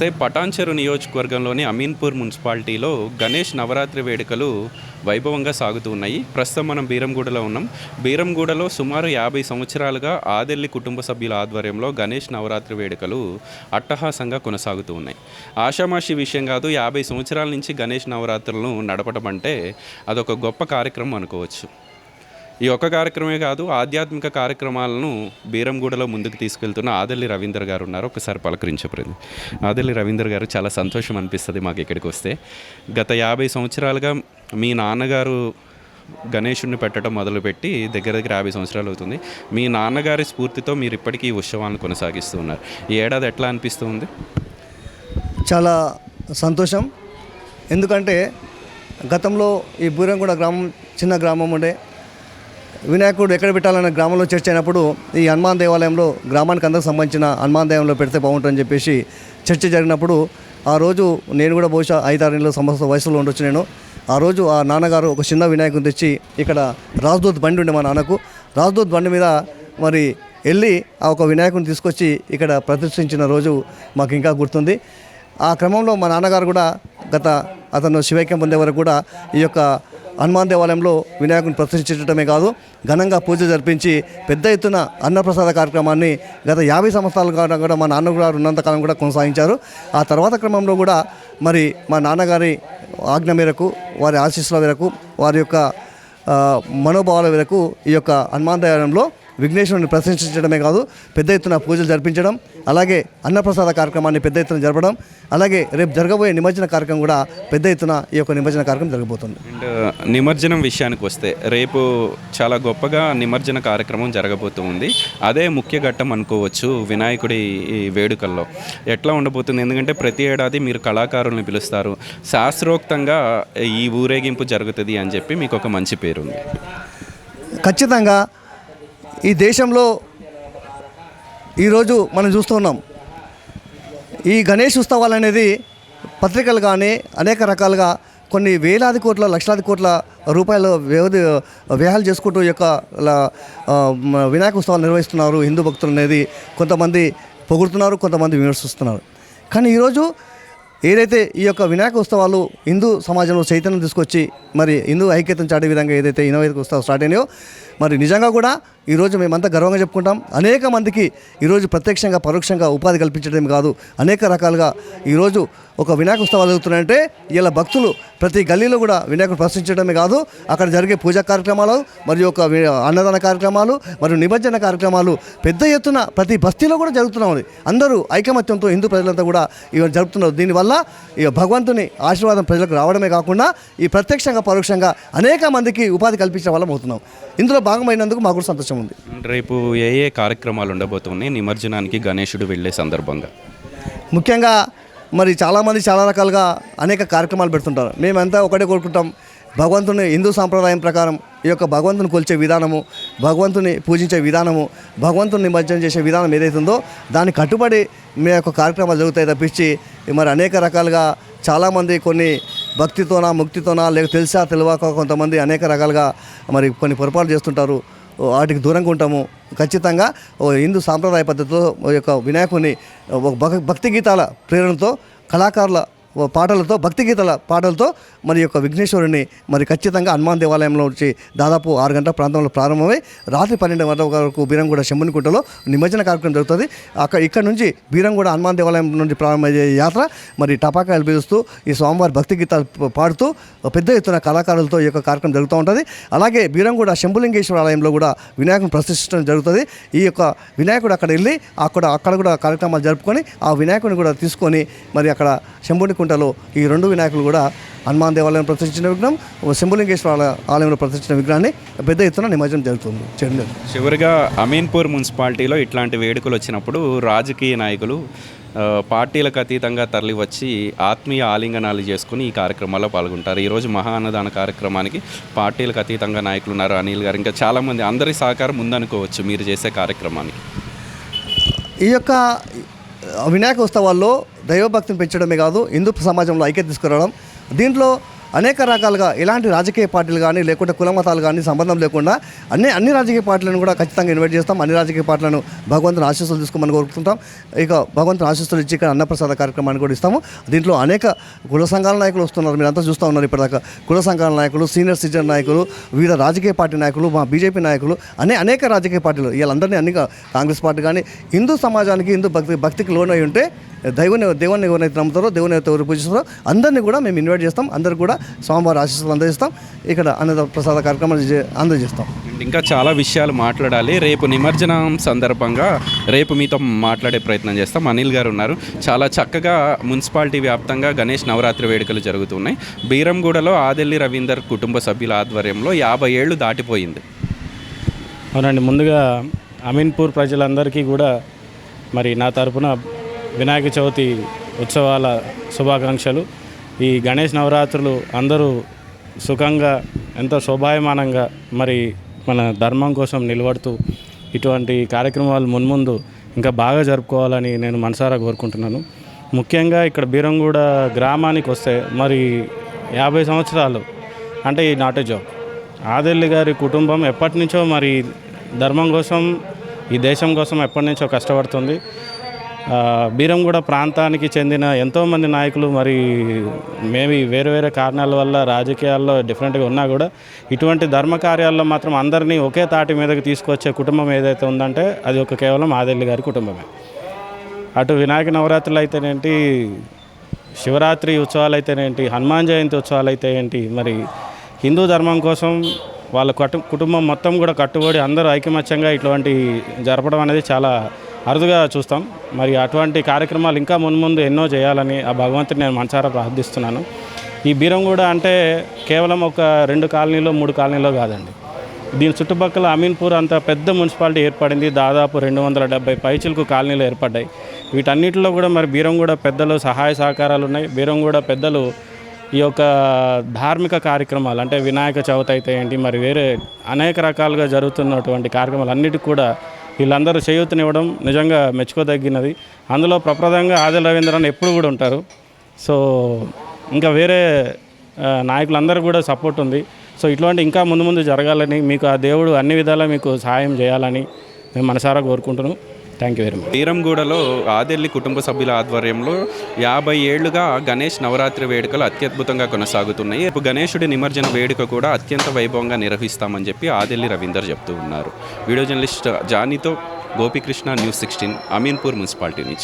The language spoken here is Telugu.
వస్తే పటాన్చెరు నియోజకవర్గంలోని అమీన్పూర్ మున్సిపాలిటీలో గణేష్ నవరాత్రి వేడుకలు వైభవంగా సాగుతూ ఉన్నాయి. ప్రస్తుతం మనం బీరంగూడలో ఉన్నాం. బీరంగూడలో సుమారు యాభై సంవత్సరాలుగా ఆదెల్లి కుటుంబ సభ్యుల ఆధ్వర్యంలో గణేష్ నవరాత్రి వేడుకలు అట్టహాసంగా కొనసాగుతూ ఉన్నాయి. ఆషామాషి విషయం కాదు యాభై సంవత్సరాల నుంచి గణేష్ నవరాత్రులను నడపడం అంటే అదొక గొప్ప కార్యక్రమం అనుకోవచ్చు. ఈ ఒక్క కార్యక్రమే కాదు ఆధ్యాత్మిక కార్యక్రమాలను బీరంగూడలో ముందుకు తీసుకెళ్తున్న ఆదల్లి రవీందర్ గారు ఉన్నారు. ఒకసారి పలకరించబడింది. ఆదల్లి రవీందర్ గారు చాలా సంతోషం అనిపిస్తుంది మాకు ఇక్కడికి వస్తే. గత యాభై సంవత్సరాలుగా మీ నాన్నగారు గణేషుడిని పెట్టడం మొదలుపెట్టి దగ్గర దగ్గర యాభై సంవత్సరాలు అవుతుంది. మీ నాన్నగారి స్ఫూర్తితో మీరు ఇప్పటికీ ఈ ఉత్సవాలను కొనసాగిస్తూ ఉన్నారు. ఈ ఏడాది ఎట్లా అనిపిస్తుంది? చాలా సంతోషం. ఎందుకంటే గతంలో ఈ బూరంగూడ గ్రామం చిన్న గ్రామం ఉండే వినాయకుడు ఎక్కడ పెట్టాలన్న గ్రామంలో చర్చ అయినప్పుడు ఈ హనుమాన్ దేవాలయంలో గ్రామానికి అందరికి సంబంధించిన హనుమాన్ దేవాలయంలో పెడితే బాగుంటుందని చెప్పేసి చర్చ జరిగినప్పుడు ఆ రోజు నేను కూడా బహుశా ఐదారు నెలల సంవత్సరం వయసులో ఉండొచ్చు నేను. ఆ రోజు ఆ నాన్నగారు ఒక చిన్న వినాయకుని తెచ్చి ఇక్కడ రాజ్దూత్ బండి ఉండే మా నాన్నకు. రాజ్దూత్ బండి మీద మరి వెళ్ళి ఆ ఒక వినాయకుని తీసుకొచ్చి ఇక్కడ ప్రదర్శించిన రోజు మాకు ఇంకా గుర్తుంది. ఆ క్రమంలో మా నాన్నగారు కూడా గత అతను శివైక్యం పొందే వరకు కూడా ఈ యొక్క హనుమాన్ దేవాలయంలో వినాయకుని ప్రతిష్ఠించడమే కాదు ఘనంగా పూజ జరిపించి పెద్ద ఎత్తున అన్నప్రసాద కార్యక్రమాన్ని గత యాభై సంవత్సరాల కాలం కూడా మా నాన్నగారు ఉన్నంతకాలం కూడా కొనసాగించారు. ఆ తర్వాత క్రమంలో కూడా మరి మా నాన్నగారి ఆజ్ఞ మేరకు వారి ఆశీస్సుల మేరకు వారి యొక్క మనోభావాల మేరకు ఈ యొక్క హనుమాన్ దేవాలయంలో విఘ్నేశ్వరుని ప్రశంసించడమే కాదు పెద్ద ఎత్తున పూజలు జరిపించడం అలాగే అన్నప్రసాద కార్యక్రమాన్ని పెద్ద ఎత్తున జరపడం అలాగే రేపు జరగబోయే నిమజ్జన కార్యక్రమం కూడా పెద్ద ఎత్తున ఈ యొక్క నిమజ్జన కార్యక్రమం జరగబోతుంది. అండ్ నిమజ్జనం విషయానికి వస్తే రేపు చాలా గొప్పగా నిమజ్జన కార్యక్రమం జరగబోతూ ఉంది. అదే ముఖ్య ఘట్టం అనుకోవచ్చు వినాయకుడి వేడుకల్లో. ఎట్లా ఉండబోతుంది? ఎందుకంటే ప్రతి ఏడాది మీరు కళాకారుల్ని పిలుస్తారు. శాస్త్రోక్తంగా ఈ ఊరేగింపు జరుగుతుంది అని చెప్పి మీకు ఒక మంచి పేరుంది. ఖచ్చితంగా ఈ దేశంలో ఈరోజు మనం చూస్తున్నాం ఈ గణేష్ ఉత్సవాలు అనేది పత్రికలు కానీ అనేక రకాలుగా కొన్ని వేలాది కోట్ల లక్షలాది కోట్ల రూపాయల వ్యవధి వ్యయాలు చేసుకుంటూ ఈ యొక్క వినాయక ఉత్సవాలు నిర్వహిస్తున్నారు హిందూ భక్తులు అనేది. కొంతమంది పొగుడుతున్నారు కొంతమంది విమర్శిస్తున్నారు. కానీ ఈరోజు ఏదైతే ఈ యొక్క వినాయక ఉత్సవాలు హిందూ సమాజంలో చైతన్యం తీసుకొచ్చి మరి హిందూ ఐక్యతను చాటే విధంగా ఏదైతే ఈ ఉత్సవాలు స్టార్ట్ అయినాయో మరి నిజంగా కూడా ఈరోజు మేమంతా గర్వంగా చెప్పుకుంటాం. అనేక మందికి ఈరోజు ప్రత్యక్షంగా పరోక్షంగా ఉపాధి కల్పించడం కాదు. అనేక రకాలుగా ఈరోజు ఒక వినాయక ఉత్సవాలు జరుగుతున్నాయంటే ఇలా భక్తులు ప్రతి గల్లీలో కూడా వినాయకుడు ప్రశ్నించడమే కాదు అక్కడ జరిగే పూజా కార్యక్రమాలు మరియు ఒక అన్నదాన కార్యక్రమాలు మరియు నిమజ్జన కార్యక్రమాలు పెద్ద ఎత్తున ప్రతి బస్తీలో కూడా జరుగుతున్నాయి అందరూ ఐకమత్యంతో హిందూ ప్రజలంతా కూడా ఇవి జరుపుతున్నారు. దీనివల్ల ఈ భగవంతుని ఆశీర్వాదం ప్రజలకు రావడమే కాకుండా ఈ ప్రత్యక్షంగా పరోక్షంగా అనేక మందికి ఉపాధి కల్పించే వాళ్ళం అవుతున్నాం. ఇందులో భాగమైనందుకు మాకు సంతోషం ఉంది. రేపు ఏ ఏ కార్యక్రమాలు ఉండబోతున్నాయి? నిమజ్జనానికి గణేశుడు వెళ్ళే సందర్భంగా. ముఖ్యంగా మరి చాలామంది చాలా రకాలుగా అనేక కార్యక్రమాలు పెడుతుంటారు. మేమంతా ఒకటే కోరుకుంటాం. భగవంతుని హిందూ సాంప్రదాయం ప్రకారం ఈ యొక్క భగవంతుని కొలిచే విధానము భగవంతుని పూజించే విధానము భగవంతుని నిమజ్జనం చేసే విధానం ఏదైతే ఉందో దానికి కట్టుబడి మీ యొక్క కార్యక్రమాలు జరుగుతాయి తప్పించి మరి అనేక రకాలుగా చాలామంది కొన్ని భక్తితోనా ముక్తితోనా లేక తెలిసా తెలియక కొంతమంది అనేక రకాలుగా మరి కొన్ని పొరపాటు చేస్తుంటారు. వాటికి దూరంగా ఉంటాము. ఖచ్చితంగా ఓ హిందూ సాంప్రదాయ పద్ధతిలో యొక్క వినాయకుని ఒక భక్తి గీతాల ప్రేరణతో కళాకారుల పాటలతో భక్తి గీతల పాటలతో మరి యొక్క విఘ్నేశ్వరుని మరి ఖచ్చితంగా హనుమాన్ దేవాలయంలో వచ్చి దాదాపు ఆరు గంటల ప్రాంతంలో ప్రారంభమై రాత్రి పన్నెండు గంటల వరకు బీరంగూడ శంభునికుంటలో నిమజ్జన కార్యక్రమం జరుగుతుంది. అక్కడ ఇక్కడ నుంచి బీరంగూడ హనుమాన్ దేవాలయం నుండి ప్రారంభమయ్యే యాత్ర మరి టపాకాయలు పిలుస్తూ ఈ స్వామివారి భక్తి గీతాలు పాడుతూ పెద్ద ఎత్తున కళాకారులతో ఈ యొక్క కార్యక్రమం జరుగుతూ ఉంటుంది. అలాగే బీరంగూడ శంభులింగేశ్వర ఆలయంలో కూడా వినాయకుని ప్రతిష్ఠించడం జరుగుతుంది. ఈ యొక్క వినాయకుడు అక్కడ వెళ్ళి అక్కడ అక్కడ కూడా కార్యక్రమాలు జరుపుకొని ఆ వినాయకుని కూడా తీసుకొని మరి అక్కడ శంభునికుంటలో ఈ రెండు వినాయకులు కూడా హనుమాన్ దేవాలయం ప్రతిష్ఠించిన విగ్రహం శంభులింగేశ్వర ఆలయ- ఆలయంలో ప్రతిష్ఠించిన విగ్రహాన్ని పెద్ద ఎత్తున నిమజ్జనం జరుగుతుంది. చేయడం. చివరిగా అమీన్పూర్ మున్సిపాలిటీలో ఇట్లాంటి వేడుకలు వచ్చినప్పుడు రాజకీయ నాయకులు పార్టీలకు అతీతంగా తరలి వచ్చి ఆత్మీయ ఆలింగనాలు చేసుకుని ఈ కార్యక్రమాల్లో పాల్గొంటారు. ఈరోజు మహా అన్నదాన కార్యక్రమానికి పార్టీలకు అతీతంగా నాయకులు ఉన్నారు అనిల్ గారు. ఇంకా చాలామంది అందరి సహకారం ఉందనుకోవచ్చు మీరు చేసే కార్యక్రమానికి. ఈ యొక్క వినాయక ఉత్సవాల్లో దైవభక్తిని పెంచడమే కాదు హిందూ సమాజంలో ఐక్యత తీసుకురావడం. దీంట్లో అనేక రకాలుగా ఎలాంటి రాజకీయ పార్టీలు కానీ లేకుంటే కుల మతాలు కానీ సంబంధం లేకుండా అన్ని అన్ని రాజకీయ పార్టీలను కూడా ఖచ్చితంగా ఇన్వైట్ చేస్తాం. అన్ని రాజకీయ పార్టీలను భగవంతుని ఆశీస్సులు తీసుకోమని కోరుకుంటాం. ఇక భగవంతుని ఆశీస్సులు ఇచ్చి ఇక్కడ అన్నప్రసాద కార్యక్రమాన్ని కూడా ఇస్తాము. దీంట్లో అనేక కుల సంఘాల నాయకులు వస్తున్నారు. మీరంతా చూస్తూ ఉన్నారు ఇప్పటిదాకా. కుల సంఘాల నాయకులు సీనియర్ సిటిజన్ నాయకులు వివిధ రాజకీయ పార్టీ నాయకులు మా బీజేపీ నాయకులు అనే అనేక రాజకీయ పార్టీలు. వీళ్ళందరినీ అన్ని కాంగ్రెస్ పార్టీ కానీ హిందూ సమాజానికి హిందూ భక్తి భక్తికి లోనై ఉంటే దైవుని దేవుని ఎవరైతే నమ్ముతారో దేవుని ఎవరైతే ఎవరు పూజిస్తారో అందరినీ కూడా మేము ఇన్వైట్ చేస్తాం. అందరికి కూడా స్వామివారి ఆశీస్సులు అందజేస్తాం. ఇక్కడ అన్నద ప్రసాద కార్యక్రమాలు చే- అందజేస్తాం. ఇంకా చాలా విషయాలు మాట్లాడాలి. రేపు నిమజ్జనం సందర్భంగా రేపు మీతో మాట్లాడే ప్రయత్నం చేస్తాం. అనిల్ గారు ఉన్నారు. చాలా చక్కగా మున్సిపాలిటీ వ్యాప్తంగా గణేష్ నవరాత్రి వేడుకలు జరుగుతున్నాయి. బీరంగూడలో ఆదెల్లి రవీందర్ కుటుంబ సభ్యుల ఆధ్వర్యంలో యాభై ఏళ్ళు దాటిపోయింది. అవునండి ముందుగా అమీన్పూర్ ప్రజలందరికీ కూడా మరి నా తరపున వినాయక చవితి ఉత్సవాల శుభాకాంక్షలు. ఈ గణేష్ నవరాత్రులు అందరూ సుఖంగా ఎంతో శోభాయమానంగా మరి మన ధర్మం కోసం నిలబడుతూ ఇటువంటి కార్యక్రమాలు మున్ముందు ఇంకా బాగా జరుపుకోవాలని నేను మనసారా కోరుకుంటున్నాను. ముఖ్యంగా ఇక్కడ బీరంగూడ గ్రామానికి వస్తే మరి యాభై సంవత్సరాలు అంటే ఈ నాట్ ఏ జాబ్ ఆదెల్లి గారి కుటుంబం ఎప్పటి నుంచో మరి ధర్మం కోసం ఈ దేశం కోసం ఎప్పటి నుంచో కష్టపడుతుంది. బీరంగూడ ప్రాంతానికి చెందిన ఎంతోమంది నాయకులు మరి మేబీ వేరే వేరే కారణాల వల్ల రాజకీయాల్లో డిఫరెంట్గా ఉన్నా కూడా ఇటువంటి ధర్మ కార్యాల్లో మాత్రం అందరినీ ఒకే తాటి మీదకి తీసుకొచ్చే కుటుంబం ఏదైతే ఉందంటే అది ఒక కేవలం ఆదెల్లి గారి కుటుంబమే. అటు వినాయక నవరాత్రులు అయితేనేంటి శివరాత్రి ఉత్సవాలు అయితేనేంటి హనుమాన్ జయంతి ఉత్సవాలు అయితే ఏంటి మరి హిందూ ధర్మం కోసం వాళ్ళ కటు కుటుంబం మొత్తం కూడా కట్టుబడి అందరూ ఐకమత్యంగా ఇటువంటి జరపడం అనేది చాలా అరుదుగా చూస్తాం. మరి అటువంటి కార్యక్రమాలు ఇంకా మున్ముందు ఎన్నో చేయాలని ఆ భగవంతుని నేను మనసారా ప్రార్థిస్తున్నాను. ఈ బీరంగూడ అంటే కేవలం ఒక రెండు కాలనీలో మూడు కాలనీలో కాదండి. దీని చుట్టుపక్కల అమీన్పూర్ అంత పెద్ద మున్సిపాలిటీ ఏర్పడింది. దాదాపు రెండు వందల డెబ్బై పైచిలకు కాలనీలు ఏర్పడ్డాయి. వీటన్నిటిలో కూడా మరి బీరంగూడ పెద్దలు సహాయ సహకారాలు ఉన్నాయి. బీరంగూడ పెద్దలు ఈ యొక్క ధార్మిక కార్యక్రమాలు అంటే వినాయక చవితి అయితే ఏంటి మరి వేరే అనేక రకాలుగా జరుగుతున్నటువంటి కార్యక్రమాలు అన్నిటికి కూడా వీళ్ళందరూ చేయూతనివ్వడం నిజంగా మెచ్చుకోదగినది. అందులో ప్రప్రదంగా ఆదిల రవీంద్రన్ ఎప్పుడు కూడా ఉంటారు. సో ఇంకా వేరే నాయకులందరూ కూడా సపోర్ట్ ఉంది. సో ఇటువంటి ఇంకా ముందు ముందు జరగాలని మీకు ఆ దేవుడు అన్ని విధాలా మీకు సహాయం చేయాలని మేము మనసారా కోరుకుంటున్నాం థ్యాంక్ యూ వెరీ మచ్ తీరంగూడలో ఆదెల్లి కుటుంబ సభ్యుల ఆధ్వర్యంలో యాభై ఏళ్ళుగా గణేష్ నవరాత్రి వేడుకలు అత్యద్భుతంగా కొనసాగుతున్నాయి. రేపు గణేషుడి నిమజ్జన వేడుక కూడా అత్యంత వైభవంగా నిర్వహిస్తామని చెప్పి ఆదెల్లి రవీందర్ చెప్తూ ఉన్నారు. Video journalist జానీతో Gopikrishna news sixteen Ameenpur municipality నుంచి.